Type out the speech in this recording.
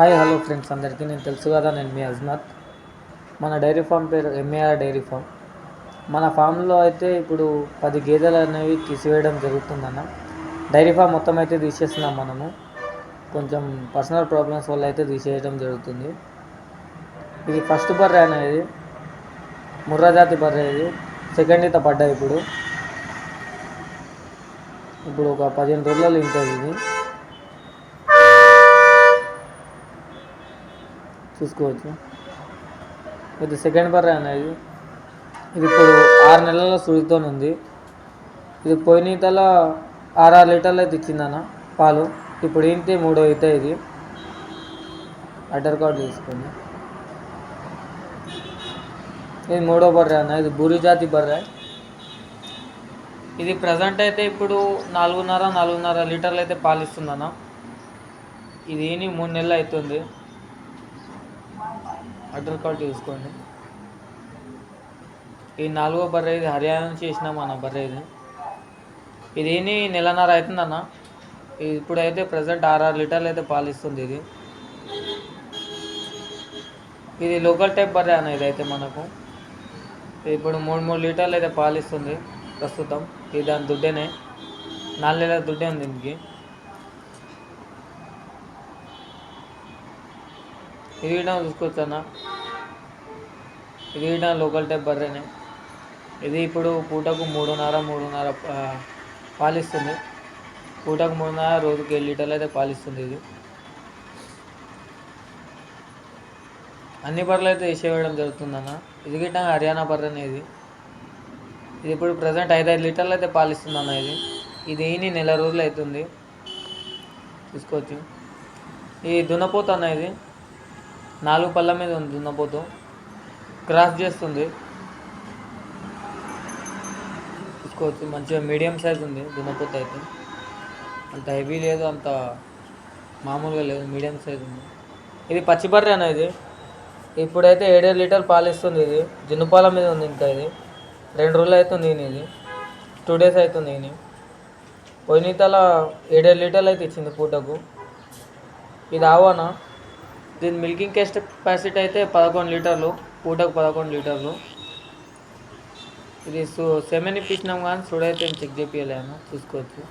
Hi hello friends. అందరికీ నేను తెలుసు కదా నేను మీ అజ్మత్. మన డైరీ ఫామ్ పేరు ఎంఏఆర్ డైరీ ఫామ్. మన ఫామ్లో అయితే ఇప్పుడు పది గేదెలు అనేవి తీసివేయడం జరుగుతుందన్న. డైరీ ఫామ్ మొత్తం అయితే తీసేస్తున్నాం మనము. కొంచెం పర్సనల్ ప్రాబ్లమ్స్ వల్ల అయితే తీసేయడం జరుగుతుంది. ఇది ఫస్ట్ బర్రె అనేది. ముర్రాజాతి బర్రె ఇది. సెకండ్ ఈత పడ్డాయి ఇప్పుడు. ఇప్పుడు ఒక పదిహేను రోజులలో ఉంటుంది ఇది. చూసుకోవచ్చు. ఇది సెకండ్ బర్రె అనేది. ఇది ఇప్పుడు ఆరు నెలల సుడితో ఉంది. ఇది పోయిన ఈతల ఆరు లీటర్లు అయితే ఇచ్చిందన్న పాలు. ఇప్పుడు ఏంటి మూడో ఈత ఇది? అడ్డర్ కార్డు తీసుకోండి. ఇది మూడో బర్రె అన్న ఇది బూరి జాతి బర్రె ఇది ప్రజెంట్ అయితే ఇప్పుడు నాలుగున్నర నాలుగున్నర లీటర్లు అయితే పాలిస్తుందన్న ఇది ఈని మూడు నెలలు అవుతుంది అడ్డర్ కార్డ్ చూసుకోండి. ఈ నాలుగో బర్రె ఇది హర్యానా నుంచి వేసినాం అన్న బర్రె ఇది. ఇది ఏని నెలన్నర అవుతుందన్న? ఇది ఇప్పుడైతే ప్రజెంట్ ఆరు లీటర్లు అయితే పాలిస్తుంది ఇది. ఇది లోకల్ టైప్ బర్రె అన్న ఇదైతే మనకు. ఇప్పుడు మూడు మూడు లీటర్లు అయితే పాలిస్తుంది ప్రస్తుతం. ఇది దాని దుడ్డేనే. నాలుగు నెలల దుడ్డే ఉంది దీనికి. ఇది కూడా చూసుకోవచ్చు అన్న ఇది కూడా లోకల్ టైప్ బర్రెనే. ఇది ఇప్పుడు పూటకు మూడున్నర మూడున్నర పాలిస్తుంది. పూటకు మూడున్నర రోజుకి ఏడు లీటర్లు అయితే పాలిస్తుంది ఇది. అన్ని బర్రెలు అయితే వేసేయడం జరుగుతుందన్న? ఇది గిట్ట హర్యానా బర్రెనే ఇది. ఇది ఇప్పుడు ప్రజెంట్ ఐదైదు లీటర్లు అయితే పాలిస్తుందన్న ఇది. ఇది ఈని నెల రోజులు అవుతుంది. చూసుకోవచ్చు. ఈ దున్నపోతు అన్న ఇది? నాలుగు పళ్ళ మీద ఉంది దున్నపోతు క్రాస్ చేస్తుంది. చూసుకోవచ్చు మంచిగా మీడియం సైజ్ ఉంది దున్నపోతు అయితే. అంత హెవీ లేదు అంత మామూలుగా లేదు మీడియం సైజ్ ఉంది. ఇది పచ్చి బర్రె ఇది. ఇప్పుడైతే ఏడేడు లీటర్ పాలు ఇస్తుంది ఇది. జున్నుపాల మీద ఉంది ఇంకా ఇది. రెండు రోజులు అవుతుంది ఈయన ఇది. టూ డేస్ అవుతుంది ఈయన. పోయినీతల ఏడేడు లీటర్లు అయితే ఇచ్చింది పూటకు. ఇది ఆవానా దీని మిల్కింగ్ కెపాసిటీ అయితే పదకొండు లీటర్లు పూటకు పదకొండు లీటర్లు. ఇది సో సెమెన్ ఇప్పించినాం కానీ సుడైతే చెక్ చేపియలేము చూసుకోవచ్చు.